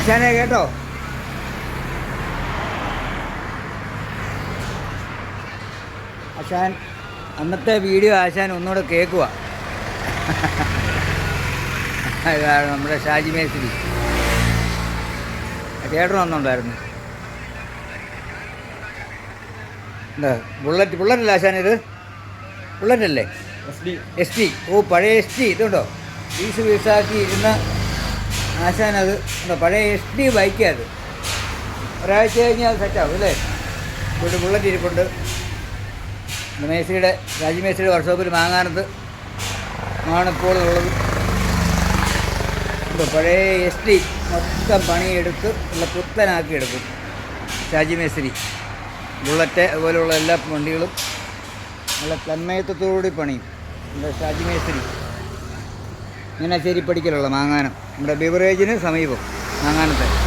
ആശാനെ കേട്ടോ. ആശാൻ അന്നത്തെ വീഡിയോ ആശാൻ ഒന്നുകൂടെ കേൾക്കുക അതാണ് നമ്മുടെ ഷാജി മേസ്ത്രി. ചേട്ടൻ വന്നുണ്ടായിരുന്നു. എന്താ ബുള്ളറ്റ് ബുള്ളറ്റല്ലേ ആശാൻ ഇത്? ബുള്ളറ്റല്ലേ? എസ് ടി ഓ പഴയ എസ് ടി ഇതുണ്ടോ? പീസ് പീസാക്കി ഇരുന്ന ആശാനത്. അത് പഴയ എസ് ഡി ബൈക്കാണ് ഒരാഴ്ച കഴിഞ്ഞാൽ അത് സെറ്റാവും അല്ലേ? ഇവിടെ ബുള്ളറ്റ് ഇരിപ്പുണ്ട്. മേസിയുടെ രാജ്യമേശിയുടെ വർക്ക്ഷോപ്പിൽ മാങ്ങാനത്ത് ആണിപ്പോൾ ഉള്ളത്. ഇപ്പോൾ പഴയ എസ് ടി മൊത്തം പണിയെടുത്ത് ഉള്ള പുത്തനാക്കി എടുക്കും ഷാജി ബുള്ളറ്റ് അതുപോലെയുള്ള എല്ലാ വണ്ടികളും നല്ല തന്മയത്വത്തോടുകൂടി പണിയും. ഷാജി മേസ്ത്രി. ഇങ്ങനെ പഠിക്കലുള്ള മാങ്ങാനം. നമ്മുടെ ബിവറേജിന് സമീപം. മാങ്ങാനത്തെ.